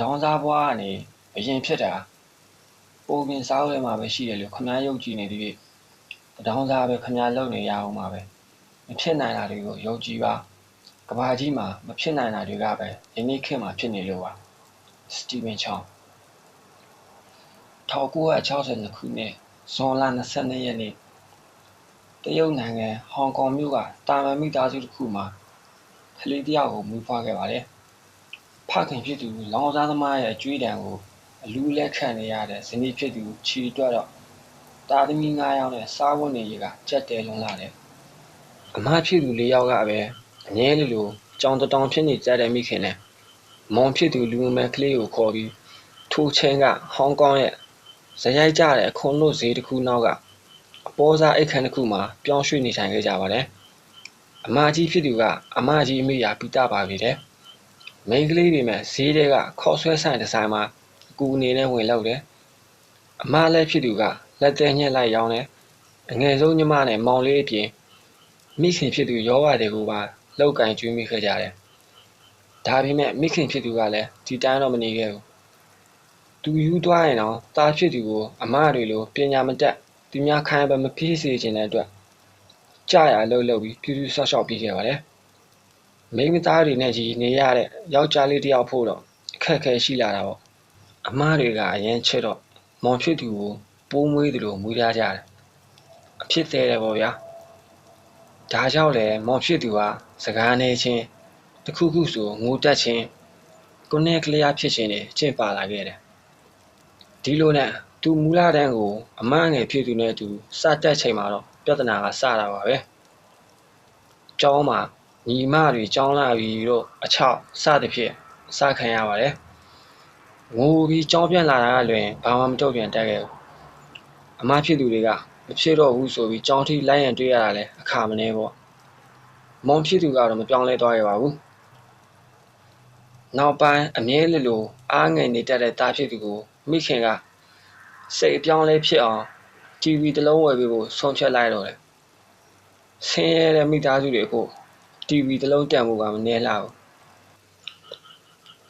တောင်စားဘွားကနေအရင်ဖြစ်တာပုံပင်စားဝဲမှာပဲရှိတယ်လို့ခမားယုတ်ကြည်နေသည်ဖြင့်တောင်စားပဲခမားလုံနေရအောင်ပါပဲမဖြစ်နိုင်တာတွေကိုယုံကြည်ပါကဘာကြီးမှာမဖြစ်နိုင်တာတွေကပဲယနေ့ခေတ်မှာဖြစ်နေလို့ပါစတီဗင်ချောင်း1962ခုနှစ်ဇွန်လ22ရက်နေ့တရုတ်နိုင်ငံဟောင်ကောင်မြို့ကတာမန်မိသားစုတစ်ခုမှာကလေးတစ်ယောက်ကိုမွေးဖွားခဲ့ပါတယ်။ ဖခင်ဖြစ်သူလောင်စားသမားရဲ့အကျွေးတံကိုအလူးလက်ခံနေရတဲ့ဇနီးဖြစ်သူချီတွက်တော့တာသမီ9ယောက်နဲ့စားဝတ်နေရကကြက်တဲလွန်လာတယ်။အမဖြစ်သူ၄ယောက်ကပဲအငဲလေးလိုကြောင်တောင်ဖြစ်နေကြတဲ့မိခင်နဲ့မွန်ဖြစ်သူလူငယ်ကလေးကိုခေါ်ပြီးထိုချင်းကဟောင်ကောင်ရဲ့ဇယိုက်ကြတဲ့အခွန်လို့ဈေးတစ်ခုနောက်ကအပေါ်စားအိတ်ခမ်းတစ်ခုမှာပြောင်းရွှေ့နေထိုင်ခဲ့ကြပါတယ်။အမကြီးဖြစ်သူကအမကြီးအမိယာပိတာပါပြီတဲ့။ မိန်းကလေးတွေမဲ့ဈေးတွေကခေါ်ဆွဲဆိုင်ဒီဇိုင်းမှာအကူအနေနဲ့ဝင်လောက်တယ်။အမလည်းဖြစ်သူကလက်သေးညှက်လိုက်ရောင်းတယ်။အငယ်ဆုံးညီမနဲ့မောင်လေးအပြင်မိခင်ဖြစ်သူရောဝတွေကိုပါလောက်ကင်ကျွေးမိခဲ့ကြတယ်။ဒါပေမဲ့မိခင်ဖြစ်သူကလည်းဒီတိုင်းတော့မနေခဲ့ဘူး။သူယူသွားရင်တော့တားဖြစ်သူကိုအမတွေလိုပညာမတတ်သူများခိုင်းပဲမပြေးစေခြင်းတဲ့အတွက်ကြာရလှုပ်လှုပ်ပြီးပြူးပြူးဆော့ဆော့ပြီးခဲ့ပါတယ်။ မိန်းမသားတွေနဲ့ကြီးနေရတဲ့ယောက်ျားလေးတစ်ယောက်ဖို့တော့အခက်အခဲရှိလာတာပေါ့။အမားတွေကအရင်ချစ်တော့မောင်ဖြစ်သူကိုပိုးမွေးသလိုမွေးထားကြတယ်။အဖြစ်သေးတယ်ပေါ့ဗျာ။ဒါကြောင့်လေမောင်ဖြစ်သူဟာစကားနေချင်းတခုခုဆိုငိုတက်ချင်းကိုနဲ့ကလေးဖြစ်ချင်းတွေကျင့်ပါလာခဲ့တယ်။ဒီလိုနဲ့သူမူလတန်းကိုအမငယ်ဖြစ်သူနဲ့အတူစတက်ချိန်မှာတော့ပြဿနာကစတာပါပဲ။ကျောင်းမှာ ညီမတွေကျောင်းလာပြီးတော့အချောက်စသဖြင့်စခံရပါတယ်။ငိုပြီးကျောင်းပြန်လာတာကလွင်ဘာမှမတော့ပြန်တက်ခဲ့ဘူး။အမဖြစ်သူတွေကမဖြစ်တော့ဘူးဆိုပြီးကျောင်းထိလိုက်ရန်တွေ့ရတာလဲအခါမနေပေါ့။မောင်ဖြစ်သူကတော့မပြောင်းလဲသွားရပါဘူး။နောက်ပိုင်းအမြဲလိုလိုအားငယ်နေတတ်တဲ့တားဖြစ်သူကိုမိခင်ကစိတ်အပြောင်းလဲဖြစ်အောင် TV တစ်လုံးဝယ်ပေးဖို့ဆုံးဖြတ်လိုက်တော့တယ်။ဆင်းရဲတဲ့မိသားစုတွေအခု TV တစ်လုံးတန်ဖို့ကမနှဲလာဘူး။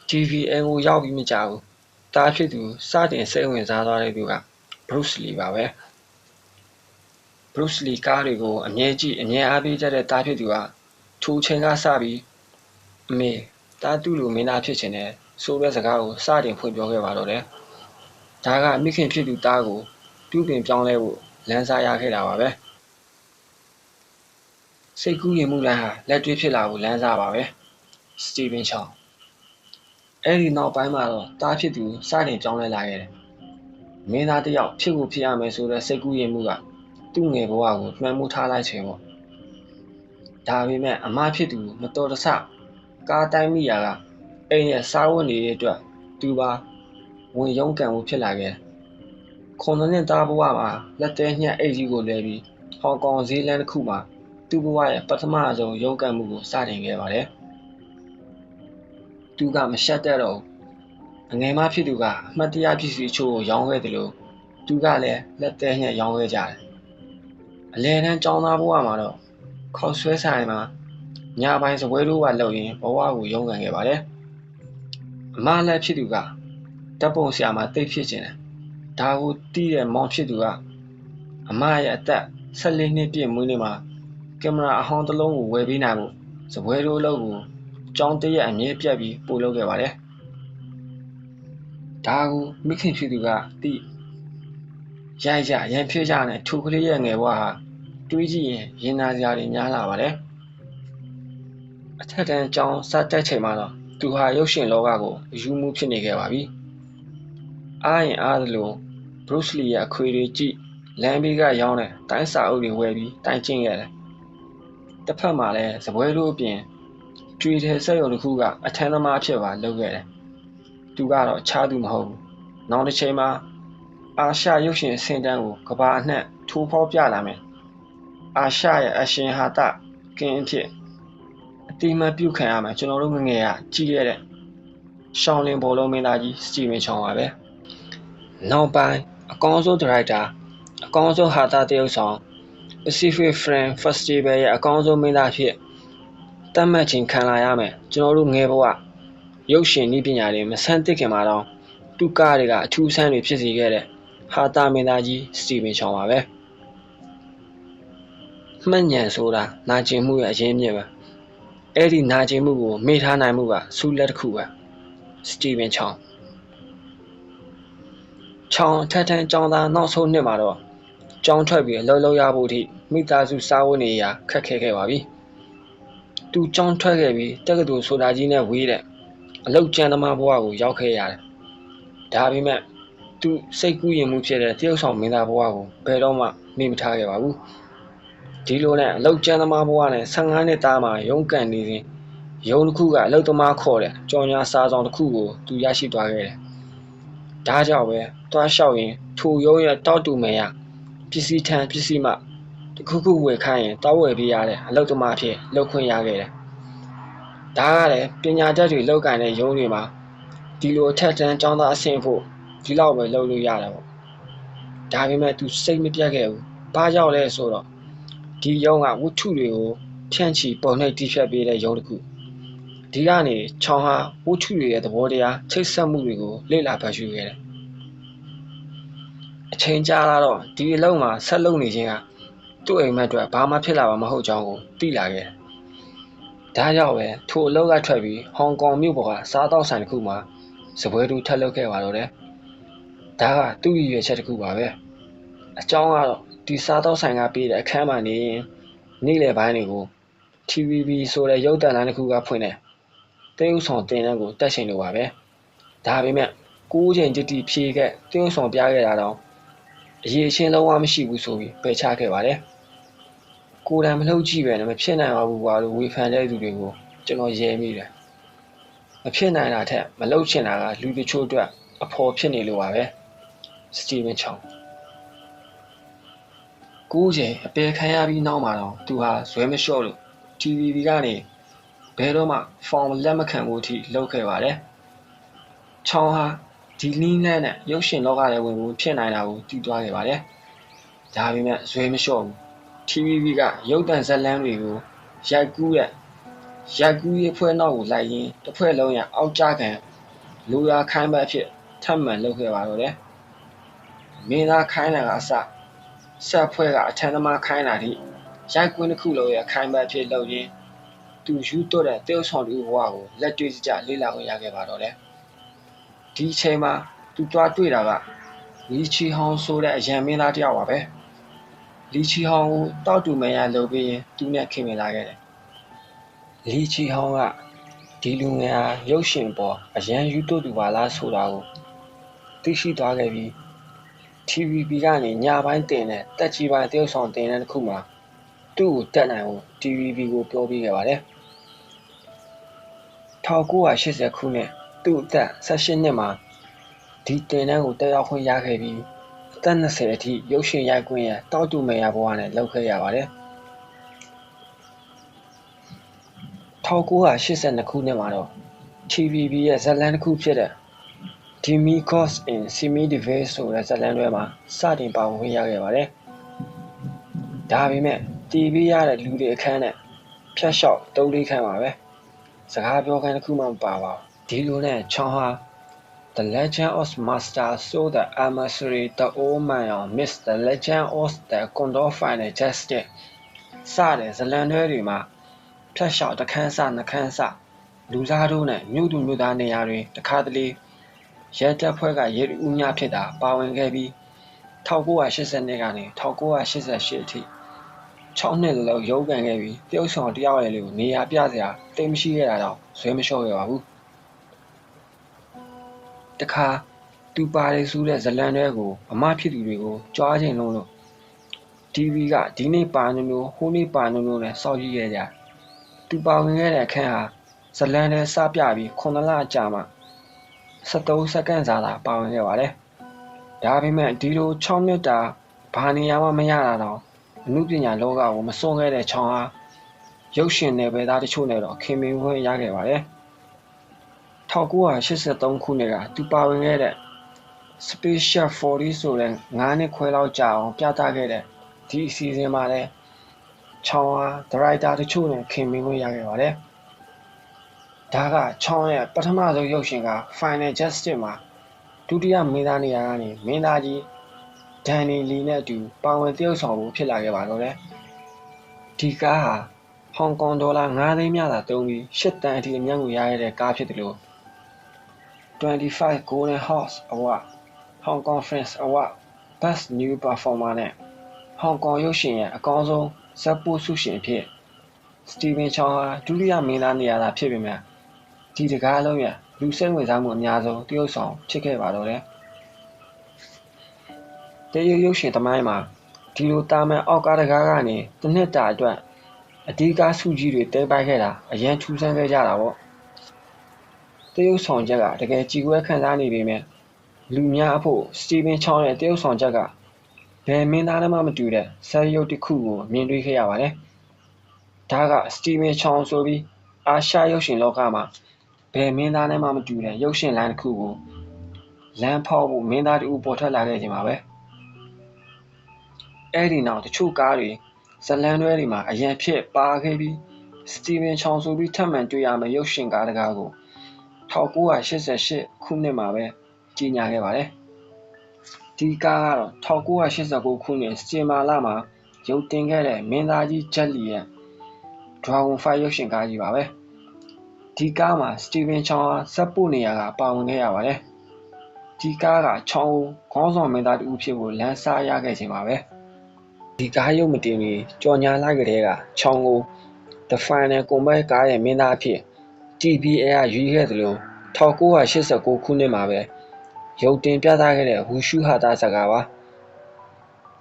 TV အန်ကိုရောက်ပြီးမကြဘူး။တားဖြစ်သူစတင်စိတ်ဝင်စားသွားတဲ့သူက Bruce Lee ပါပဲ။ Bruce Lee ကားတွေကိုအမြဲကြည့်အမြဲအားပေးကြတဲ့တားဖြစ်သူကထိုချိန်ကစပြီးအမေတားသူ့လိုမင်းသားဖြစ်ချင်တယ်ဆိုတဲ့စကားကိုစတင်ဖွင့်ပြောခဲ့ပါတော့တယ်။ဒါကမိခင်ဖြစ်သူတားကိုပြုပြင်ပြောင်းလဲဖို့လမ်းစာရခဲ့တာပါပဲ စိတ်ကူးရင်မှုလမ်းဟာလက်တွေ့ဖြစ်လာဖို့လမ်းစာပါပဲစတီဗင်ချောင်းအဲ့ဒီနောက်ပိုင်းမှာတော့တားဖြစ်သူစတင်ပြောင်းလဲလာခဲ့တယ်မင်းသားတယောက်ဖြစ်ဖို့ဖြစ်ရမယ်ဆိုတဲ့စိတ်ကူးရင်မှုကသူ့ငယ်ဘဝကိုမှန်မှုထားလိုက်ခြင်းပေါ့ဒါပေမဲ့အမဖြစ်သူမတော်တဆကားတိုင်းမိရာကအိမ်ရဲ့စားဝတ်နေတဲ့အတွက်သူပါဝင်ရုန်းကန်မှုဖြစ်လာခဲ့တယ်ခုံနှစ်သားဘဝမှာလက်သေးညှက်အိတ်ကြီးကိုလဲပြီးဟောင်ကောင်ဈေးလမ်းတစ်ခုမှာ သူ့ဘဝရဲ့ပထမဆုံးရုန်းကန်မှုကိုစတင်ခဲ့ပါတယ်။သူကမရှက်တတ်တော့အငယ်မဖြစ်သူကအမှတ်တရပစ္စည်းချို့ကိုရောင်းခဲ့တယ်လို့သူကလည်းလက်သေးညှက်ရောင်းခဲ့ကြတယ်။အလဲတန်းចောင်းသားဘဝမှာတော့ခေါက်ဆွဲဆိုင်မှာညပိုင်းစပွဲလိုပါလောက်ရင်ဘဝကိုရုန်းကန်ခဲ့ပါတယ်။အမလည်းဖြစ်သူကတပ်ပုံဆရာမတိတ်ဖြစ်ခြင်းတယ်ဒါကိုတီးတဲ့မောင်ဖြစ်သူကအမရဲ့အသက်14နှစ်ပြည့်မွေးနေ့မှာ ကင်မရာအဟောင်းတစ်လုံးကိုဝယ်ပေးနိုင်ဖို့စပွဲရိုးလုံးကိုကြောင်းတရက်အမြဲပြတ်ပြီးပို့လုပ်ခဲ့ပါတယ်။ဒါကိုမိခင်ဖြစ်သူကတီးရိုက်ကြရန်ဖြစ်ကြနဲ့ထိုကလေးရဲ့ငယ်ဘဝဟာတွေးကြည့်ရင်ရင်နာစရာတွေများလာပါတယ်။အထက်တန်းကျောင်းစတက်ချိန်မှာတော့သူဟာရုပ်ရှင်လောကကိုအယူမှုဖြစ်နေခဲ့ပါပြီ။အားရင်အားသလို Bruce Lee ရဲ့အခွေတွေကြည့်လမ်းဘေးကရောင်းတဲ့တိုင်းစာအုပ်တွေဝယ်ပြီးတိုင်ကျင့်ခဲ့တယ်။ တစ်ဖက်မှာလည်းစပွဲလိုအပြင်ကျွေတဲ့ဆက်ရုံတစ်ခုကအထမ်းသမားဖြစ်ပါလုပ်ခဲ့တယ်။သူကတော့ခြားသူမဟုတ်ဘူး။နောက်တစ်ချိန်မှာအာရှရုပ်ရှင်စင်တန်းကိုကဘာအနှံ့ထိုးဖောက်ပြလာမယ်။အာရှရဲ့အရှင်ဟာတကင်းအဖြစ်အတိမတ်ပြုခံရမယ်ကျွန်တော်တို့ငငယ်ကကြည့်ခဲ့တဲ့ရှောင်းလင်ဘောလုံးမင်းသားကြီးစတီဗင်ချောင်းပါပဲ။နောက်ပိုင်းအကောင်းဆုံးဒါရိုက်တာအကောင်းဆုံးဟာတာတရုပ်ဆောင် Pacific Film Festival ရဲ့အကောင်းဆုံးမင်းသားဖြစ်တတ်မှတ်ခြင်းခံလာရမယ်ကျွန်တော်တို့ငယ်ဘဝရုပ်ရှင်နည်းပညာတွေမဆန်းသစ်ခင်မှာတော့သူကားတွေကအထူးဆန်းတွေဖြစ်စေခဲ့တဲ့ဟာတာမင်းသားကြီးစတီဗင်ချောင်းပါပဲမှတ်ညံဆိုတာနာကျင်မှုရဲ့အရင်းမြစ်ပဲအဲ့ဒီနာကျင်မှုကိုမေ့ထားနိုင်မှုကဆူလက်တစ်ခုပဲစတီဗင်ချောင်းချောင်းထက်ထန်ចောင်းသားနောက်ဆုံးနှစ်မှာတော့ ကျောင်းထွက်ပြီးအလုပ်လုပ်ရဖို့အထိမိသားစုစားဝတ်နေရာခက်ခဲခဲ့ပါပြီ။သူကျောင်းထွက်ခဲ့ပြီးတက္ကသိုလ်ဆိုတာကြီးနဲ့ဝေးတဲ့အလုပ်ကျန်းသမားဘဝကိုရောက်ခဲ့ရတယ်။ဒါပေမဲ့သူစိတ်ကူးရင်မှုဖြစ်တဲ့တရုတ်ဆောင်မင်းသားဘဝကိုဘယ်တော့မှမေ့မထားခဲ့ပါဘူး။ဒီလိုနဲ့အလုပ်ကျန်းသမားဘဝနဲ့15နှစ်သားမှာရုန်းကန်နေစဉ်ရုံတစ်ခုကအလုပ်သမားခေါ်တဲ့ကြော်ညာစာဆောင်တစ်ခုကိုသူရရှိသွားခဲ့တယ်။ဒါကြောင့်ပဲတွားလျှောက်ရင်ထိုရုံးရဲ့တောက်တူမယ်ရ ပစ္စည်းထမ်းပစ္စည်းမှတခုခုဝယ်ခိုင်းရင်တောက်ဝယ်ပေးရတဲ့အလုပ်သမားဖြစ်လုပ်ခွင့်ရခဲ့တယ်။ဒါကလည်းပညာတတ်တွေလောက်ကန်တဲ့ရုံးတွေမှာဒီလိုအထက်တန်းကျောင်းသားအဆင့်ဖို့ဒီလောက်ပဲလုပ်လို့ရတယ်ပေါ့။ဒါပေမဲ့သူစိတ်မပြတ်ခဲ့ဘူး။ဘာကြောင့်လဲဆိုတော့ဒီရုံးကဝတ္ထုတွေကိုဖြန့်ချီပုံနှိပ်တိဖြတ်ပေးတဲ့ရုံးတစ်ခုဒီကနေချောင်းဟာဝတ္ထုတွေရဲ့သဘောတရားချိတ်ဆက်မှုတွေကိုလေ့လာဖတ်ရှုခဲ့တယ် အချိန်ကြာလာတော့ဒီအလုံးမှာဆက်လုပ်နေခြင်းကသူ့အိမ်မက်အတွက်ဘာမှဖြစ်လာမှာမဟုတ်ကြောင်းကိုသိလာခဲ့ဒါကြောင့်ပဲထိုအလုပ်ကထွက်ပြီးဟောင်ကောင်မြို့ပေါ်ကစားတောက်ဆိုင်တစ်ခုမှာစပွဲတူထပ်လုပ်ခဲ့ပါတော့တယ်ဒါကသူ့ရည်ရွယ်ချက်တစ်ခုပါပဲအကြောင်းကတော့ဒီစားတောက်ဆိုင်ကပေးတဲ့အခန်းမှာနေရင်နေ့လယ်ပိုင်းတွေကို TVB ဆိုတဲ့ရုပ်သံလိုင်းတစ်ခုကဖွင့်တယ်တေးဥဆောင်တင်တန်းကိုတက်ရှင်လိုပါပဲဒါပေမဲ့ကိုးချိန်ကြတိဖြေခဲ့တေးဥဆောင်ပြခဲ့တာတော့ အရေးချင်းလုံးဝမရှိဘူးဆိုပြီးပယ်ချခဲ့ပါတယ်ကိုယ်တိုင်မလုပ်ကြည့်ပဲနဲ့မဖြစ်နိုင်ပါဘူးကွာလို့ဝေဖန်တဲ့သူတွေကိုကျွန်တော်ရဲမိတယ်မဖြစ်နိုင်တာထက်မလုပ်ချင်တာကလူတချို့အတွက်အဖော်ဖြစ်နေလို့ပါပဲစတီဗင်ချောင်းကိုးချိန်အပယ်ခံရပြီးနောက်မှာတော့သူဟာဇွဲမလျှော့လို့ TVB ကနေဘယ်တော့မှဖောင်လက်မခံဘူးအထိလုပ်ခဲ့ပါတယ်။ချောင်းဟာ ဒီနည်းနဲ့နဲ့ရုပ်ရှင်လောကထဲဝင်ဖို့ဖြစ်နိုင်တာကိုသိသွားခဲ့ပါတယ်။ဒါပေမဲ့ဇွဲမလျှော့ဘူး။ TVB ကရုပ်သံဇာတ်လမ်းတွေကိုရိုက်ကူးတဲ့ရိုက်ကူးရေးဖွဲ့နောက်ကိုလိုက်ရင်းတစ်ဖွဲ့လုံးရအောက်ကြခံလူရာခိုင်းဘက်ဖြစ်ထပ်မံလုပ်ခဲ့ပါတော့တယ်။မင်းသားခိုင်းတာကအစဆက်ဖွဲ့ကအထမ်းသမားခိုင်းတာထိရိုက်ကွင်းတစ်ခုလုံးရဲ့ခိုင်းဘက်ဖြစ်လုပ်ရင်းသူယူတော့တဲ့တေးဆောင်လူဘဝကိုလက်တွေ့ကြလေ့လာခွင့်ရခဲ့ပါတော့တယ်။ ဒီအချိန်မှာသူတွားတွေ့တာကလီချီဟောင်းဆိုတဲ့အရန်မင်းသားတယောက်ပါပဲ။လီချီဟောင်းကိုတောက်တူမရလုပ်ပြီးရင်သူနဲ့ခင်မိလာခဲ့တယ်။လီချီဟောင်းကဒီလူငယ်ဟာရုပ်ရှင်ပေါ်အရန်ယူတော့သူပါလားဆိုတာကိုသိရှိသွားခဲ့ပြီး TVB ကနေညပိုင်းတင်တဲ့တက်ကြီးပိုင်းတရုတ်ဆောင်တင်တဲ့တစ်ခုမှာသူ့ကိုတက်နိုင်ဖို့ TVB ကိုပြောပြခဲ့ပါတယ်1980ခုနှစ် သူ့အသက်18နှစ်မှာဒီတင်တန်းကိုတက်ရောက်ခွင့်ရခဲ့ပြီးအသက်20အထိရုပ်ရှင်ရိုက်ခွင့်ရတောက်တူမေယာဘဝနဲ့လုပ်ခဲ့ရပါတယ်1982ခုနှစ်မှာတော့ TVB ရဲ့ဇာတ်လမ်းတစ်ခုဖြစ်တဲ့ Dimikos in Semi-Devil ဆိုတဲ့ဇာတ်လမ်းတွဲမှာစတင်ပါဝင်ခွင့်ရခဲ့ပါတယ်။ဒါပေမဲ့တီးပြီးရတဲ့လူတွေအခန်းနဲ့ဖြတ်လျှောက်တုံးလေးခန်းပါပဲ။စကားပြောခန်းတစ်ခုမှမပါပါဘူး။ ဒီလိုနဲ့ချောင်းဟာ The Legend of Master So the Emissary the Old Man on Miss the Legend of the Condor Final Justice စတဲ့ဇလန်တွဲတွေမှာဖြတ်လျှောက်တစ်ခန်းစနှစ်ခန်းစလူသားတို့နဲ့မြို့သူမြို့သားနေရာတွေတခါတလေရဲတပ်ဖွဲ့ကရဲဦးများဖြစ်တာပါဝင်ခဲ့ပြီး1980နှစ်ကနေ1988အထိ6နှစ်လောက်ရုန်းကန်ခဲ့ပြီးတရုတ်ဆောင်တယောက်ရဲ့လေးကိုနေရာပြစရာတိတ်မရှိခဲ့တာတော့ဇွဲမလျှော့ခဲ့ပါဘူး တခါသူပါတယ်ဆိုတဲ့ဇလန်တွေကိုအမဖြစ်သူတွေကိုကြွားခြင်းလုံးလို့ TV ကဒီနေ့ပါနုနိုဟိုနေ့ပါနုနိုနဲ့စောက်ကြည့်ခဲ့ကြသူပါဝင်ခဲ့တဲ့အခန်းဟာဇလန်တွေစပြပြီး9လကြာမှ73စက္ကန့်စာသာပါဝင်ခဲ့ပါတယ်။ဒါပေမဲ့ဒီလို6နှစ်တာဘာနေရာမှမရတာတော့အမှုပညာလောကကိုမစွန့်ခဲ့တဲ့ချောင်းဟာရုပ်ရှင်နယ်ပယ်သားတချို့နဲ့တော့ခင်မင်ခွင့်ရခဲ့ပါတယ်။ 1983ခုနှစ်က သူပါဝင်ခဲ့တဲ့ Special 40 ဆိုတဲ့9နှစ်ခွဲလောက်ကြာအောင် ပြသခဲ့တဲ့ ဒီအစီအစဉ်မှာလည်း ချောင်းဟာဒရိုက်တာတချို့နဲ့ ခင်မင်ခွင့်ရခဲ့ပါတယ်။ဒါက ချောင်းရဲ့ ပထမဆုံးရုပ်ရှင်က Final Justice မှာ ဒုတိယမင်းသားနေရာကနေ မင်းသားကြီးဒန်နီလီနဲ့အတူ ပါဝင်သရုပ်ဆောင်ဖို့ ဖြစ်လာခဲ့ပါတော့တယ် ဒီကားဟာ ဟောင်ကောင်ဒေါ်လာ9သိန်းများသာသုံးပြီး၈တန်အထိ အမြတ်ငွေရရတဲ့ကားဖြစ်တယ်လို့ 25 Golden Horse Award Hong Kong Films Award Best New Performer နဲ့ဟောင်ကောင်ရုပ်ရှင်ရဲ့အကောင်းဆုံးဇက်ပို့ဆုရှင်အဖြစ်စတီဗင်ချောင်းဟာဒုတိယမင်းသားနေရာသာဖြစ်ပေမဲ့ဒီတကားလုံးရဲ့လူစိတ်ဝင်စားမှုအများဆုံးတရုတ်ဆောင်ဖြစ်ခဲ့ပါတော့တယ်တရုတ်ရုပ်ရှင်သမိုင်းမှာဒီလိုတာမန်အောက်ကားတကားကနေတစ်နှစ်တာအတွက်အဓိကဆုကြီးတွေတဲပိုက်ခဲ့တာအရန်ထူးဆန်းခဲ့ကြတာပေါ့ တရုတ်ဆောင်ချက်ကတကယ်ကြည်ကွဲခံစားနေပေမဲ့လူများအဖို့စတီဗင်ချောင်းရဲ့တရုတ်ဆောင်ချက်ကဘယ်မင်းသားမှမတူတဲ့ဆယ်ရုပ်တစ်ခုကိုမြင်တွေ့ခဲ့ရပါတယ်ဒါကစတီဗင်ချောင်းဆိုပြီးအာရှရုပ်ရှင်လောကမှာဘယ်မင်းသားနဲ့မှမတူတဲ့ရုပ်ရှင်လမ်းတစ်ခုကိုလမ်းဖောက်ဖို့မင်းသားတူပေါ်ထွက်လာခဲ့ခြင်းပါပဲအဲ့ဒီနောက်တချို့ကားတွေဇလန်တွဲတွေမှာအရန်ဖြစ်ပါခဲ့ပြီးစတီဗင်ချောင်းဆိုပြီးထပ်မံတွေ့ရမယ့်ရုပ်ရှင်ကားတကားကို 1988 ခုနှစ်မှာပဲ ကြီးညာခဲ့ပါတယ် ဒီကားကတော့ 1989 ခုနှစ်စတီမာလာမှာ ရုပ်တင်ခဲ့တဲ့ မင်းသားကြီး ဂျက်လီရဲ့ Dragon Fire ရုပ်ရှင်ကားကြီးပါပဲ ဒီကားမှာစတီဗင်ချောင်းဟာဇက်ပို့နေရာက ပါဝင်ခဲ့ရပါတယ် ဒီကားကချောင်းကို ခေါင်းဆောင်မင်းသားတူဖြစ်ဖို့ လမ်းစားရခဲ့ခြင်းပါပဲ ဒီကားရုပ်မတင်မီ ကြော်ညာလိုက်ကြတဲ့ကချောင်းကို The Final Combat ကားရဲ့ မင်းသားအဖြစ် TBA ကရွေးခဲ့တယ်လို့1989ခုနှစ်မှာပဲရုပ်တင်ပြသခဲ့တဲ့ဝူရှူဟာတာဇာကာပါ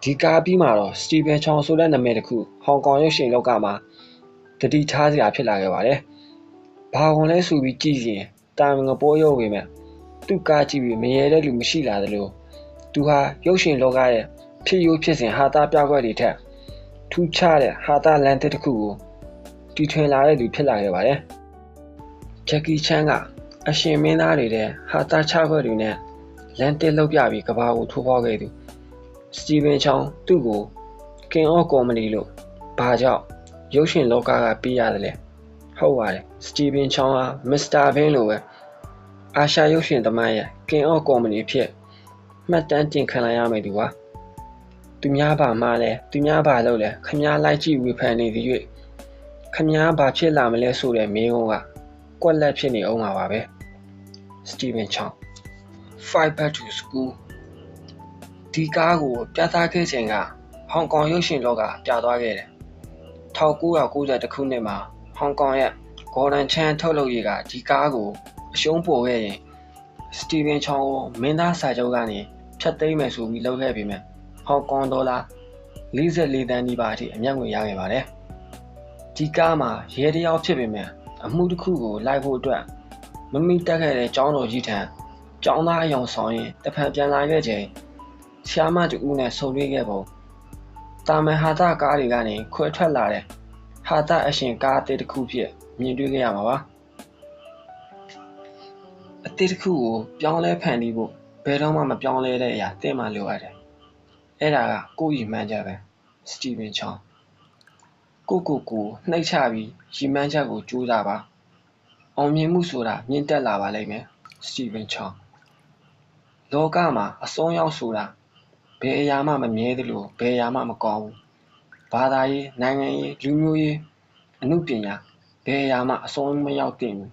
ဒီကားပြီးမှာတော့စတီဗန်ချောင်းဆိုတဲ့နာမည်တစ်ခုဟောင်ကောင်ရုပ်ရှင်လောကမှာတတိထားစရာဖြစ်လာခဲ့ပါတယ်။ဘာဝင်လဲဆိုပြီးကြည့်ရင်တာမန်ကပိုးရုပ်ပေမဲ့သူ့ကားကြည့်ပြီးမရဲတဲ့လူမရှိလာသလိုသူဟာရုပ်ရှင်လောကရဲ့ဖြစ်ရိုးဖြစ်စဉ်ဟာတာပြကွက်တွေထက်ထူးခြားတဲ့ဟာတာလန်တစ်ခုကိုတီထွင်လာတဲ့သူဖြစ်လာခဲ့ပါတယ်။ ဂျက်ကီချန်ကအရှင်မင်းသားတွေတဲ့ဟာတာချခွက်တွေနဲ့လန်တစ်လောက်ပြပြီးကဘာကိုထိုးဖောက်ခဲ့သူစတီဗင်ချောင်းသူ့ကိုကင်အော့ကော်မဒီလို့ဘာကြောင့်ရုပ်ရှင်လောကကပေးရတယ်လဲဟုတ်ပါတယ်စတီဗင်ချောင်းဟာမစ္စတာဘင်းလိုပဲအာရှရုပ်ရှင်သမိုင်းရဲ့ကင်အော့ကော်မဒီဖြစ်မှတ်တမ်းတင်ခံလိုက်ရမယ်သူပါသူများဘာမှလဲသူများဘာလုပ်လဲခမားလိုက်ကြည့်ဝေဖန်နေသည်၍ခမားဘာဖြစ်လာမလဲဆိုတဲ့မေးခွန်းက ကွက်လက်ဖြစ်နေအောင်ပါပဲစတီဗင်ချောင်း Fight Back to School ဒီကားကိုပြသခဲ့ခြင်းကဟောင်ကောင်ရုပ်ရှင်လောကပြသွားခဲ့တယ်1990ခုနှစ်မှာဟောင်ကောင်ရဲ့ Gordon Chan ထုတ်လုပ်ရေးကဒီကားကိုအရှုံးပေါ်ခဲ့ရင်စတီဗင်ချောင်းကိုမင်းသားစာချုပ်ကနေဖျက်သိမ်းမယ်ဆိုပြီးလုပ်ခဲ့ပေမဲ့ဟောင်ကောင်ဒေါ်လာ44တန်းနီးပါးအထိအမြတ်ငွေရခဲ့ပါတယ်။ဒီကားမှာရဲတယောက်ဖြစ်ပေမဲ့ အမှုတစ်ခုကိုလိုက်ဖို့အတွက်မမိတက်ခဲ့တဲ့ကျောင်းတော်ကြီးထံကျောင်းသားအယောင်ဆောင်ရင်တဖန်ပြန်လာခဲ့ချိန်ဆရာမတူဦးနဲ့ဆုံတွေ့ခဲ့ပုံတာမန်ဟာတာကားတွေကနေခွဲထွက်လာတဲ့ဟာတာအရှင်ကားအသစ်တစ်ခုဖြစ်မြင်တွေ့ခဲ့ရမှာပါအသစ်တစ်ခုကိုပြောင်းလဲဖန်တီးဖို့ဘယ်တော့မှမပြောင်းလဲတဲ့အရာတင့်မှလိုအပ်တယ်အဲ့ဒါကကိုယ့်ရည်မှန်းချက်ပဲစတီဗင်ချောင်း ကိုကိုကိုနှိပ်ချပြီးရည်မှန်းချက်ကိုကြိုးစားပါအောင်မြင်မှုဆိုတာမြင့်တက်လာပါလိမ့်မယ်စတီဗင်ချောင်းလောကမှာအစွန်းရောက်ဆိုတာဘယ်အရာမှမမြဲသလိုဘယ်အရာမှမကောင်းဘူးဘာသာရေးနိုင်ငံရေးလူမျိုးရေးအမှုပညာဘယ်အရာမှအဆုံးမရောက်သင့်ဘူး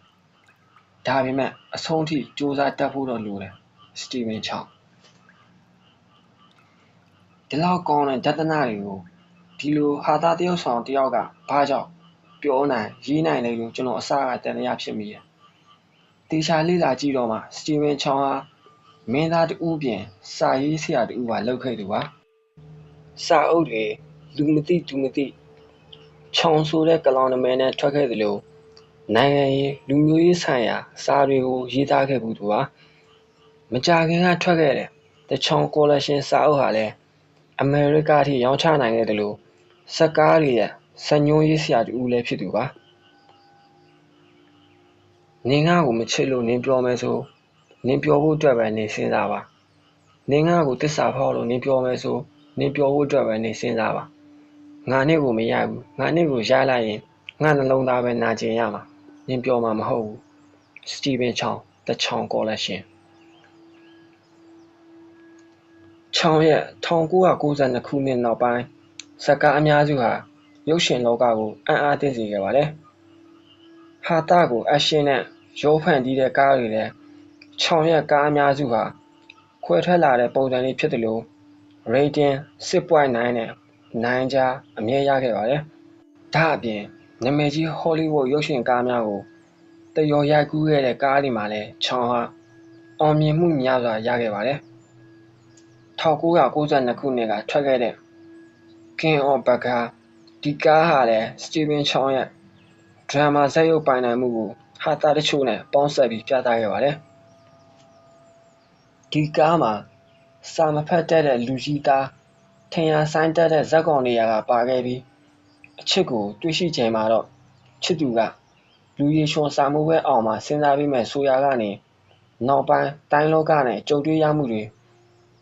ဒါပေမဲ့အဆုံးထိစူးစမ်းတတ်ဖို့တော့လိုတယ်စတီဗင်ချောင်းဒီလောက်ကောင်းတဲ့ဒသနာတွေကို ဒီလိုဟာတာတယောက်ဆောင်တယောက်ကဘာကြောင့်ပြောနိုင်ရေးနိုင်တယ်လို့ကျွန်တော်အစကတန်တရားဖြစ်မိတယ်တေချာလေးလာကြည့်တော့မှစတီဗင်ချောင်းဟာမင်းသားတူပြင်စာရေးဆရာတူပါလောက်ခဲ့သူပါစာအုပ်တွေလူမသိသူမသိချောင်ဆိုတဲ့ကလောင်နမဲနဲ့ထွက်ခဲ့သလိုနိုင်ငံရေးလူမျိုးရေးဆိုင်ရာစာတွေကိုရေးသားခဲ့ဘူးသူပါမကြခင်ကထွက်ခဲ့တယ်တချောင်ကော်လက်ရှင်စာအုပ်ဟာလည်းအမေရိကအထိရောင်းချနိုင်ခဲ့တယ်လို့ စက်ကားတွေရဲ့စံညွှန်းရေးဆရာတူလည်းဖြစ်သူပါနင်ငါ့ကိုမချစ်လို့နင်ပြောမယ်ဆိုနင်ပြောဖို့အတွက်ပဲနေစဉ်းစားပါနင်ငါ့ကိုတစ္ဆာဖောက်လို့နင်ပြောမယ်ဆိုနင်ပြောဖို့အတွက်ပဲနေစဉ်းစားပါငါနဲ့ကိုမရဘူးငါနဲ့ကိုရလိုက်ရင်ငါနှလုံးသားပဲနာကျင်ရမှာနင်ပြောမှာမဟုတ်ဘူးစတီဗင်ချောင်းတချောင်းကော်လက်ရှင်ချောင်းရဲ့1992ခုနှစ်နောက်ပိုင်း ဇက်ကားအများစုဟာ ရုပ်ရှင်လောကကို အံ့အားသင့်စေခဲ့ပါတယ်။ဟာတာကိုအရှင်နဲ့ရိုးဖန်တီးတဲ့ကားတွေနဲ့ချောင်းရဲ့ ကားအများစုဟာ ခွဲထွက်လာတဲ့ပုံစံလေးဖြစ်တယ်လို့ rating 6.9 နဲ့ 9 ကြား အမြဲရခဲ့ပါတယ်။ဒါအပြင် နာမည်ကြီး ဟောလိဝုဒ် ရုပ်ရှင်ကားများကိုတယောရိုက်ကူးခဲ့တဲ့ ကားတွေမှာလည်း ချောင်းဟာ အောင်မြင်မှုများစွာ ရခဲ့ပါတယ်။1992ခုနှစ်က ထွက်ခဲ့တဲ့ King of Bagger ဒီကားဟာလည်းစတီဗင်ချောင်းရဲ့ဒရမာဇာတ်ရုပ်ပိုင်နိုင်မှုကိုဟာတာတချို့နဲ့ပေါင်းစပ်ပြီးပြသခဲ့ပါတယ်။ဒီကားမှာစာမဖတ်တတ်တဲ့လူကြီးသားထင်ရှားစိုင်းတတ်တဲ့ဇာတ်ကောင်နေရာကပါခဲ့ပြီးအချစ်ကိုတွေ့ရှိချိန်မှာတော့ချစ်သူကလူရည်ချွန်စာမှုပဲအောင်မှာစဉ်းစားပြီးမဲ့ဆိုရာကနေနောက်ပိုင်းတိုင်းလောကနဲ့ကြုံတွေ့ရမှုတွေ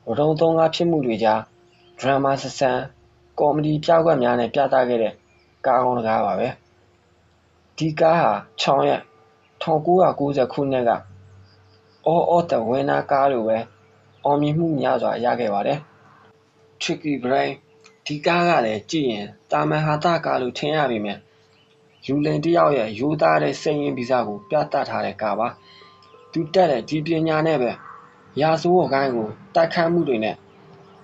ဝရုံသုံးကားဖြစ်မှုတွေကြားဒရမာဆဆန် ကောမဒီပြကွက်များနဲ့ပြသခဲ့တဲ့ကားကောင်းတကားပါပဲဒီကားဟာချောင်းရက်1990ခုနှစ်က All of the Winner ကားလိုပဲအောင်မြင်မှုများစွာရခဲ့ပါတယ် Tricky Brain ဒီကားကလည်းကြည့်ရင်တာမန်ဟာတာကားလို့ထင်ရပေမဲ့လူလိန်တယောက်ရဲ့ရိုးသားတဲ့စိတ်ရင်းဗီဇကိုပြသထားတဲ့ကားပါသူတက်တဲ့ဒီပညာနဲ့ပဲရာဇဝတ်ကိုင်းကိုတိုက်ခတ်မှုတွေနဲ့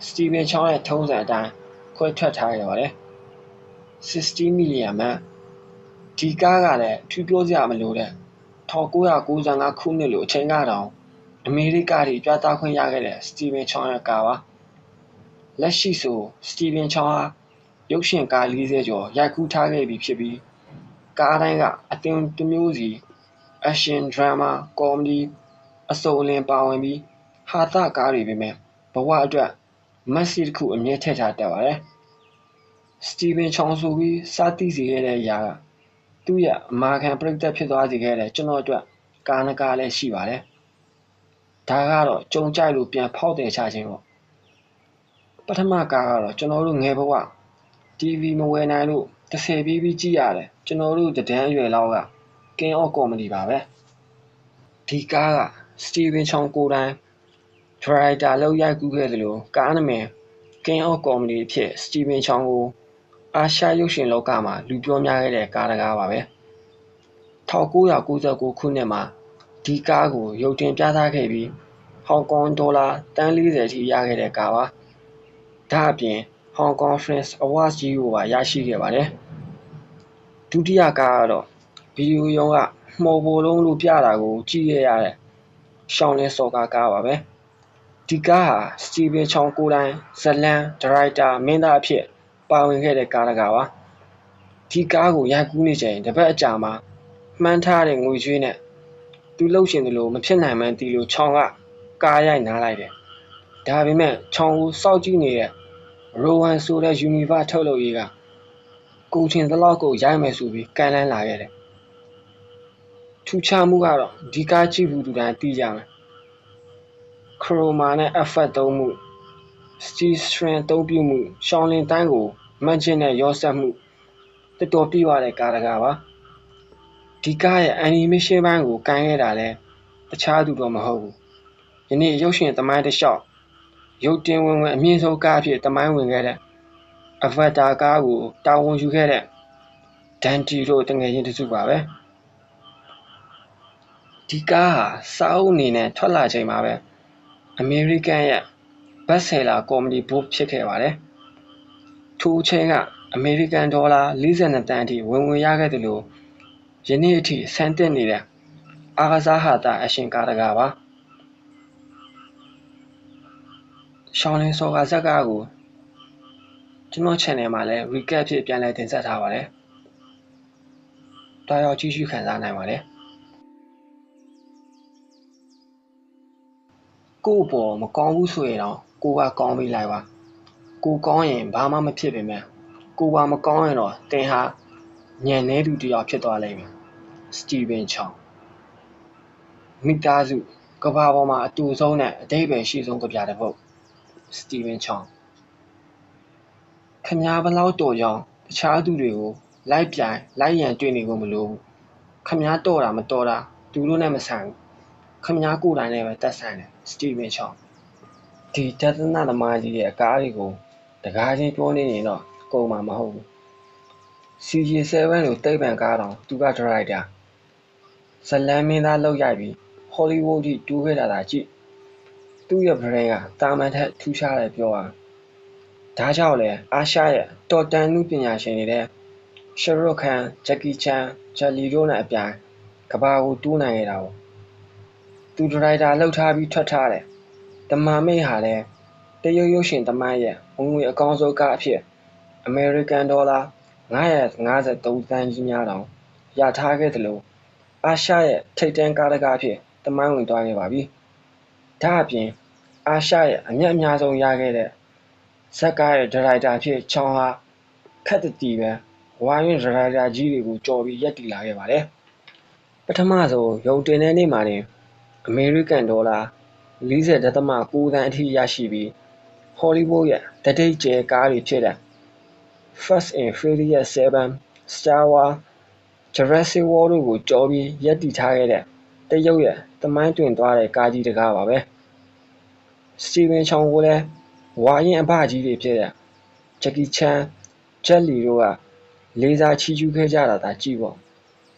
စတီဗင်ချောင်းရဲ့ထုံးစံအတိုင်း ခွဲထွက်ထားရပါတယ်60 million မှဒီကားကလည်းထူးပြောစရာမလိုတဲ့1995ခုနှစ်လိုအချိန်ကတောင်အမေရိကတွေပြသခွင့်ရခဲ့တဲ့စတီဗင်ချောင်းရဲ့ကားပါလက်ရှိဆိုစတီဗင်ချောင်းဟာရုပ်ရှင်ကား40ကျော်ရိုက်ကူးထားခဲ့ပြီဖြစ်ပြီးကားတိုင်းကအသင်တစ်မျိုးစီ action drama comedy အစုံအလင်ပါဝင်ပြီးဟာသကားတွေပဲမဲ့ဘဝအတွက် မက်ဆေ့တစ်ခုအမြဲထည့်ထားတတ်ပါတယ် စတီဗင်ချောင်းဆိုပြီး စသီးစေခဲ့တဲ့အရာက သူ့ရဲ့အမာခံပြိသက်ဖြစ်သွားစေခဲ့တဲ့ ကျွန်တော်အတွက် ကာနကာလည်း ရှိပါတယ် ဒါကတော့ ကြုံကြိုက်လို့ ပြန်ဖောက်တယ်ချခြင်းပေါ့ ပထမကားကတော့ ကျွန်တော်တို့ငယ်ဘဝ TV မဝယ်နိုင်လို့30ပြီးပြီးကြည့်ရတယ်ကျွန်တော်တို့တန်းအရွယ်လောက်က King of Comedy ပါပဲ ဒီကားက စတီဗင်ချောင်းကိုတိုင် ဒရိုက်တာလောက်ရိုက်ကူးခဲ့သလို ကားနာမည် King of Comedy အဖြစ် စတီဗင်ချောင်းကို အာရှရုပ်ရှင်လောကမှာ လူပြောများခဲ့တဲ့ ကားတကားပါပဲ 1999 ခုနှစ်မှာ ဒီကားကို ရုပ်တင်ပြသခဲ့ပြီး ဟောင်ကောင်ဒေါ်လာတန်း40ထိ ရခဲ့တဲ့ကားပါ ဒါအပြင် Hong Kong Films Awards ကြီးကိုပါ ရရှိခဲ့ပါတယ် ဒုတိယကားကတော့ ဗီဒီယိုရုံးက မှော်ပေါ်လုံးလို့ ပြတာကို ကြည့်ရရတဲ့ ရှောင်းလင်းစော်ကားကားပါပဲ ဒီကားဟာ စတီဗင်ချောင်းကိုတိုင်ဇလန်ဒါရိုက်တာမင်းသားအဖြစ် ပါဝင်ခဲ့တဲ့ကားတကားပါဒီကားကိုရိုက်ကူးနေချိန်တပတ်အကြာမှာမှန်းထားတဲ့ငွေကြွေးနဲ့သူလှုပ်ရှင်တယ်လို့မဖြစ်နိုင်မှန်းတီလို့ချောင်းကကားရိုက်နားလိုက်တယ်ဒါပေမဲ့ချောင်းကိုစောက်ကြည့်နေတဲ့ရိုဝမ်ဆိုတဲ့ယူနီဗာထုတ်လုပ်ရေးကကိုချင်းတလောက်ကိုရိုက်မယ်ဆိုပြီးကန်လန်းလာခဲ့တယ်ထူးခြားမှုကတော့ဒီကားကြည့်ဘူးသူတိုင်းသိကြမယ် ခရိုမာနဲ့ effect သုံးမှု steel string အသုံးပြုမှု ရှောင်းလင်းတိုင်းကို မတ်ချင်နဲ့ရောဆက်မှု တော်တော်ပြည့်ဝတဲ့ကားတကားပါ ဒီကားရဲ့ animation ဘိုင်းကို ကိုင်းခဲ့တာလဲတခြားသူတော့မဟုတ်ဘူး ယနေ့ရုပ်ရှင်သမိုင်းတစ်လျှောက် ရုပ်တင်ဝင်ဝင်အမြင့်ဆုံးကားအဖြစ် သမိုင်းဝင်ခဲ့တဲ့ Avatar ကားကို တာဝန်ယူခဲ့တဲ့ Dante တို့တငယ်ချင်းတစုပါပဲ ဒီကားဟာ စာအုပ်အနေနဲ့ ထွက်လာချိန်မှာပဲ အမေရိကန်ရဲ့ bestseller comedy book ဖြစ်ခဲ့ပါတယ်ထိုအချိန်ကအမေရိကန်ဒေါ်လာ42တန်းအထိဝင်ဝင်ရခဲ့တယ်လို့ယနေ့အထိဆန်းတက်နေတဲ့အာကစားဟာတာအရှင်ကားတကားပါရှောင်းလင်းစောကဇက်ကားကိုကျွန်တော် channel မှာလည်း recap ဖြစ်ပြန်လည်တင်ဆက်ထားပါတယ်။တာရောက်ကြည့်ရှုခံစားနိုင်ပါတယ်။ ကို့ပေါ်မကောင်းဘူးဆိုရင်တော့ကိုကကောင်းပြီးလိုက်ပါ။ကိုကောင်းရင်ဘာမှမဖြစ်ပေမဲ့ကိုပါမကောင်းရင်တော့တင်ဟာညံနေသူတယောက်ဖြစ်သွားလိမ့်မယ်။စတီဗင်ချောင်းမိသားစုကဘာပေါ်မှာအတူဆုံးနဲ့အတိတ်ပဲရှိဆုံးကြပြတဲ့ပုတ်စတီဗင်ချောင်းခမားဘလောက်တော်ကြောင်းတခြားသူတွေကိုလိုက်ပြိုင်လိုက်ရန်တွေ့နေကုန်မလို့ခမားတော်တာမတော်တာသူတို့နဲ့မဆိုင်ဘူး ခမ ्या ကိုယ်တိုင်နဲ့ပဲတက်ဆိုင်တယ်စတီဗင်ချောင်းဒီတသနာသမားကြီးရဲ့အကားတွေကိုတကားချင်းပြောနေရင်တော့ကုန်မှာမဟုတ်ဘူး CG7 လို့တိတ်ပံကားတောင်သူကဒရိုက်တာဇလန်မင်းသားလောက်ရိုက်ပြီးဟောလိဝုဒ်ထိတူးခဲ့တာသာကြည့်သူ့ရဲ့ brain ကတာမန်ထက်ထူးခြားတယ်ပြောရဒါကြောင့်လေအာရှရဲ့တော်တန်မှုပညာရှင်တွေတဲ့ရှရုခန်ဂျက်ကီချန်ဂျယ်လီတို့နဲ့အပြိုင်ကဘာကိုတူးနိုင်ခဲ့တာပေါ့ သူဒရိုက်တာလောက်ထားပြီးထွက်ထားတယ်တမာမိတ်ဟာလည်းတရုတ်ရုပ်ရှင်သမိုင်းရဲ့ဝင်ငွေအကောင်းဆုံးကအဖြစ်အမေရိကန်ဒေါ်လာ953သန်းကြီးများတောင်ရထားခဲ့တယ်လို့အာရှရဲ့ထိပ်တန်းကားတကားအဖြစ်သမိုင်းဝင်သွားခဲ့ပါပြီ။ဒါအပြင်အာရှရဲ့အမြတ်အများဆုံးရခဲ့တဲ့ဇက်ကားရဲ့ဒါရိုက်တာဖြစ်ချောင်းဟာခက်တတီပဲဝိုင်းရင်ဒါရိုက်တာကြီးတွေကိုကြော်ပြီးရက်တီလာခဲ့ပါတယ်။ပထမဆုံးရုံတင်တဲ့နေ့မှာတင် အမေရိကန်ဒေါ်လာ40.9သန်းအထိရရှိပြီးဟောလိဝုဒ်ရဲ့တတိတ်ကျဲကားတွေဖြစ်တဲ့ Fast and Furious 7, Star Wars, Jurassic World တို့ကိုကျော်ပြီးရပ်တည်ထားခဲ့တဲ့တရုတ်ရဲ့သမိုင်းတွင်သွားတဲ့ကားကြီးတကားပါပဲ။စတီဗင်ချောင်ကိုလည်းဝါရင်အဘကြီးတွေဖြစ်တဲ့ဂျက်ကီချန်ဂျက်လီတို့ကလေးစားချီးကျူးခဲ့ကြတာသာကြည့်ပေါ့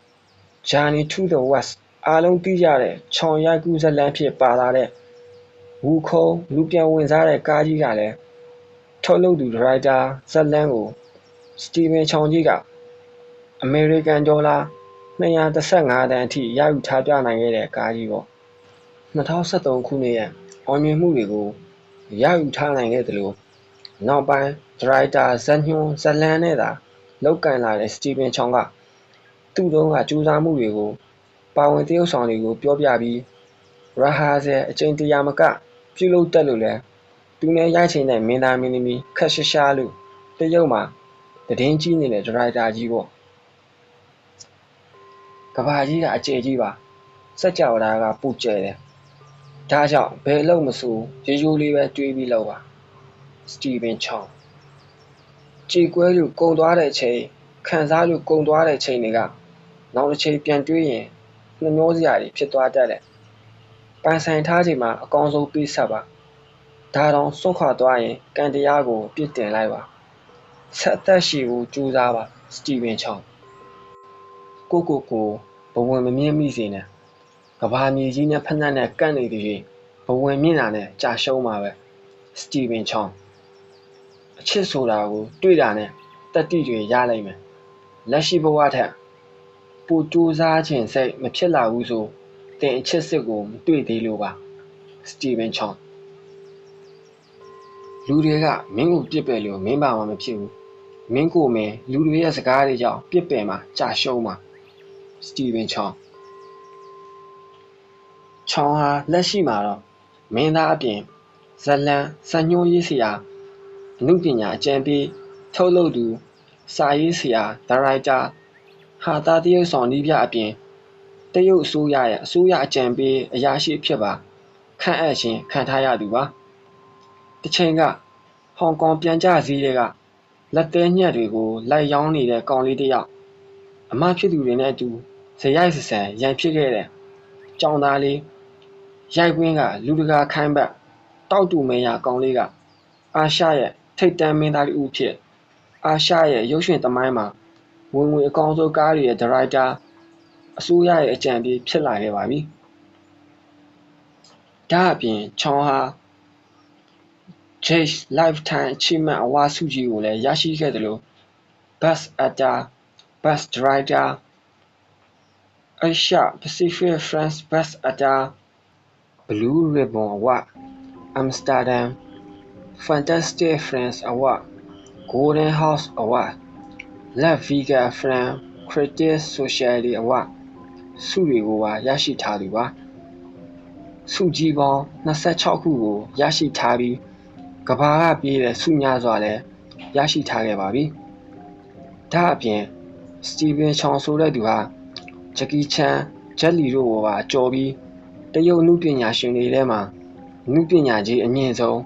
။ Journey to the West အားလုံးသိကြတဲ့ချောင်ရိုက်ကူးဇလန်းဖြစ်ပါလာတဲ့ဝူခုံလူပြန်ဝင်စားတဲ့ကားကြီးကလည်းထုတ်လုပ်သူဒါရိုက်တာဇက်လန်းကိုစတီဗင်ချောင်ကြီးကအမေရိကန်ဒေါ်လာ235တန်းအထိရယူထားပြနိုင်ခဲ့တဲ့ကားကြီးပေါ့2013ခုနှစ်ရဲ့အောင်မြင်မှုတွေကိုရယူထားနိုင်ခဲ့တယ်လို့နောက်ပိုင်းဒရိုက်တာဇက်ညွန်ဇက်လန်နဲ့သာလောက်ကန်လာတဲ့စတီဗင်ချောင်ကသူ့တုံးကကြိုးစားမှုတွေကို ပါဝင်တရုပ်ဆောင်တွေကို ပြောပြပြီးရဟာဇယ်အကျဉ်တရာမက ပြုလုပ်တတ်လို့လဲသူနဲ့ရိုက်ချင်တဲ့ မင်းသားမင်းသမီးခက်ရှာရှာလို့ တရုတ်မှာတည်င်းကြီးနေတဲ့ဒရိုက်တာကြီးပေါ့ကဘာကြီးက အကျယ်ကြီးပါ စက်ကြော်တာကပူကျဲတယ် ဒါကြောင့် ဘယ်လို့မဆို ရိုးရိုးလေးပဲ တွေးပြီးလောက်ပါစတီဗင်ချောင်းကြည်ကွဲလို့ ကုံသွားတဲ့ချိန် ခံစားလို့ ကုံသွားတဲ့ချိန်တွေက နောက်တစ်ချိန်ပြန်တွေးရင် နှမျောစရာတွေဖြစ်သွားတတ်တယ်ပန်ဆိုင်ထားချိန်မှာအကောင်းဆုံးပေးဆက်ပါဒါတောင်စွန့်ခွာသွားရင်ကံတရားကိုပြစ်တင်လိုက်ပါဆက်သက်ရှိကိုကြိုးစားပါစတီဗင်ချောင်းကိုကိုကိုဘဝင်မမြင့်မိစေနဲ့ကဘာမြေကြီးနဲ့ဖက်နှက်နဲ့ကန့်နေသည်ရင်ဘဝင်မြင့်တာနဲ့ကြာရှုံးမှာပဲစတီဗင်ချောင်းအချစ်ဆိုတာကို တွေ့တာနဲ့တက်တိတွေရလိုက်မယ်လက်ရှိဘဝထက် ပိုကြိုးစားခြင်းစိတ်မဖြစ်လာဘူးဆိုတင်အချစ်စစ်ကိုမတွေ့သေးလို့ပါစတီဗင်ချောင်းလူတွေကမင်းကိုပြစ်ပယ်လို့မင်းပါမှမဖြစ်ဘူးမင်းကိုမင်းလူတွေရဲ့စကားတွေကြောင့်ပြစ်ပယ်မှာကြာရှုံးမှာစတီဗင်ချောင်းချောင်းဟာလက်ရှိမှာတော့မင်းသားအပြင်ဇလန်စညိုးရေးဆရာအမှုပညာအကျံပေးထုတ်လုပ်သူစာရေးဆရာဒါရိုက်တာ ဟာတာတရုတ်ဆောင်နီးပြအပြင်တရုတ်အစိုးရရဲ့အစိုးရအကြံပေးအရာရှိဖြစ်ပါခန့်အပ်ခြင်းခံထားရသူပါတစ်ချိန်ကဟောင်ကောင်ပြန်ကြစည်းတွေကလက်သေးညက်တွေကိုလိုက်ရောင်းနေတဲ့ကောင်လေးတစ်ယောက်အမဖြစ်သူတွေနဲ့အတူဇရိုက်ဆဆန်ရန်ဖြစ်ခဲ့တဲ့ကြောင်သားလေးရိုက်ကွင်းကလူတကာခိုင်းဘက်တောက်တူမဲရကောင်လေးကအာရှရဲ့ထိတ်တန်းမင်းသားလေးဦးဖြစ်အာရှရဲ့ရုပ်ရှင်သမိုင်းမှာ ဝင်ငွေအကောင်းဆုံးကားတွေရဲ့ဒါရိုက်တာအစိုးရရဲ့အကြံပေးဖြစ်လာခဲ့ပါပြီ။ဒါအပြင်ချောင်းဟာ Chase Lifetime Achievement Award ဆုကြီးကိုလည်းရရှိခဲ့တယ်လို့ Best Actor, Best Director, Asia Pacific France Best Actor, Blue Ribbon Award, Amsterdam Fantastic Friends Award, Golden House Award, Las Vegas Film Critics Society Award ဆုတွေကိုပါရရှိထားသူပါဆုကြီးပေါင်း26ခုကိုရရှိထားပြီးကဘာကပြေးတဲ့ဆုများစွာလည်းရရှိထားခဲ့ပါပြီဒါအပြင်စတီဗင်ချောင်ဆိုတဲ့သူဟာဂျက်ကီချန်ဂျက်လီတို့ကိုပါကြော်ပြီးတရုတ်နုပညာရှင်တွေထဲမှာနုပညာကြီးအမြင့်ဆုံး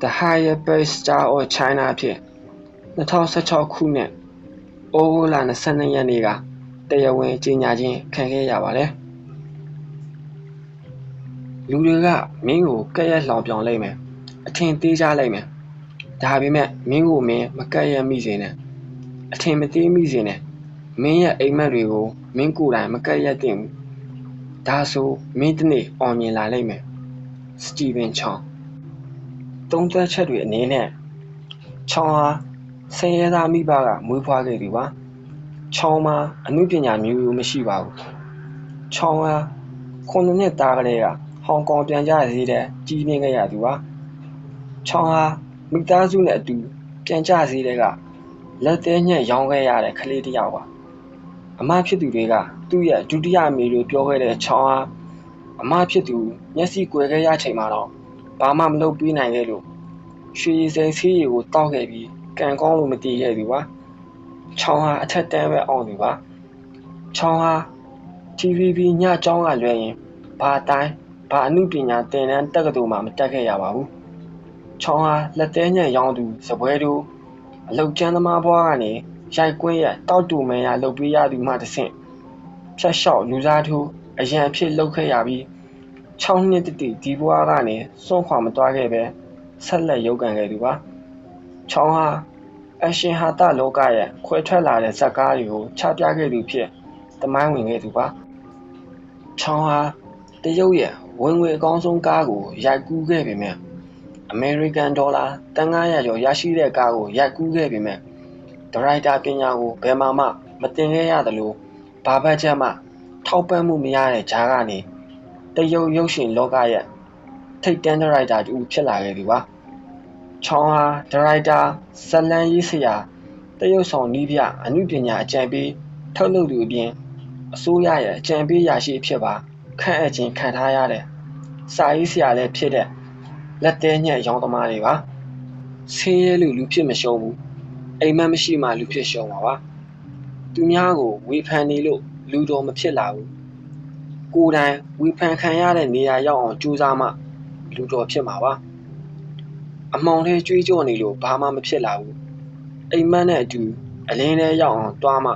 The Higher Best Star of China ဖြစ် 2016ခုနှစ်ဩဂုတ်လ22ရက်နေ့ကတရားဝင်ကြေညာခြင်းခံခဲ့ရပါတယ်လူတွေကမင်းကိုကက်ရက်လောင်ပြောင်လိုက်မယ်အထင်သေးကြလိုက်မယ်ဒါပေမဲ့မင်းကိုမင်းမကက်ရက်မိစေနဲ့အထင်မသေးမိစေနဲ့မင်းရဲ့အိမ်မက်တွေကိုမင်းကိုယ်တိုင်မကက်ရက်တင်ဘူးဒါဆိုမင်းတစ်နေ့အောင်မြင်လာလိမ့်မယ်စတီဗင်ချောင်းသုံးသက်ချက်တွေအနေနဲ့ချောင်းဟာ ဆင်းရဲသားမိဘကမွေးဖွားခဲ့သူပါချောင်းမှာအမှုပညာမျိုးမျိုးမရှိပါဘူးချောင်းဟာခုနှစ်နှစ်သားကလေးကဟောင်ကောင်ပြန်ကြသေးတဲ့ကြီးပြင်းခဲ့ရသူပါချောင်းဟာမိသားစုနဲ့အတူပြန်ကြသေးတဲ့ကလက်သေးညက်ရောင်းခဲ့ရတဲ့ကလေးတစ်ယောက်ပါအမဖြစ်သူတွေကသူ့ရဲ့ဒုတိယအမေလိုပြောခဲ့တဲ့ချောင်းဟာအမဖြစ်သူမျက်စိကွယ်ခဲ့ရချိန်မှာတော့ဘာမှမလုပ်ပေးနိုင်ခဲ့လို့ရွှေရည်စိမ်းဆေးရည်ကိုတောက်ခဲ့ပြီး ကံကောင်းလို့မတည်ခဲ့သူပါချောင်းဟာအထက်တန်းပဲအောင်သူပါချောင်းဟာ TVB ညအကြောင်းကလွှဲရင်ဘာတိုင်းဘာအမှုပညာသင်တန်းတက္ကသိုလ်မှမတက်ခဲ့ရပါဘူးချောင်းဟာလက်သေးညံ့ရောင်းသူစပွဲတို့အလုတ်ကျန်းသမားဘွားကနေရိုက်ကွင်းရတောက်တူမန်ရလုပ်ပေးရသူမှတစ်ဆင့်ဖြတ်လျှောက်လူစားထိုးအရန်အဖြစ်လုပ်ခဲ့ရပြီး6နှစ်တတိဒီဘွားကနေစွန့်ခွာမသွားခဲ့ပဲဆက်လက်ရုပ်ကန်ခဲ့သူပါ ချောင်းဟာအရှင်ဟာတလောကရဲ့ခွဲထွက်လာတဲ့ဇက်ကားတွေကိုချပြခဲ့သူဖြစ်တမိုင်းဝင်ခဲ့သူပါချောင်းဟာတရုတ်ရဲ့ဝင်ငွေအကောင်းဆုံးကားကိုရိုက်ကူးခဲ့ပေမဲ့အမေရိကန်ဒေါ်လာတန်900ကျော်ရရှိတဲ့ကားကိုရိုက်ကူးခဲ့ပေမဲ့ဒရိုက်တာပညာကိုဘယ်မှမှမတင်ခဲ့ရသလိုဘာဘတ်ချက်မှ ထောက်ပံ့မှုမရတဲ့ဂျားကနေတရုတ်ရုပ်ရှင်လောကရဲ့ထိပ်တန်းဒရိုက်တာတူဖြစ်လာခဲ့သူပါ ချောင်းဟာဒရိုက်တာဇလန်ရေးဆရာတရုတ်ဆောင်နီးပြအမှုပညာအကြံပေးထုတ်လုပ်သူအပြင်အစိုးရရဲ့အကြံပေးရရှိဖြစ်ပါခန့်အပ်ခြင်းခံထားရတဲ့စာရေးဆရာလည်းဖြစ်တဲ့လက်သေးညက်ရောင်းသမားတွေပါဆင်းရဲလူလူဖြစ်မရှုံးဘူးအိမ်မက်မရှိမှလူဖြစ်ရှုံးပါပါသူများကိုဝေဖန်နေလို့လူတော်မဖြစ်လာဘူးကိုယ်တိုင်ဝေဖန်ခံရတဲ့နေရာရောက်အောင်ကြိုးစားမှလူတော်ဖြစ်မှာပါ အမောင်လေးကြွေးကြော်နေလို့ဘာမှမဖြစ်လာဘူးအိမ်မက်နဲ့အတူအလင်းလေးရောက်အောင်တွားမှ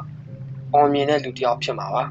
အောင်မြင်တဲ့လူတစ်ယောက်ဖြစ်မှာပါ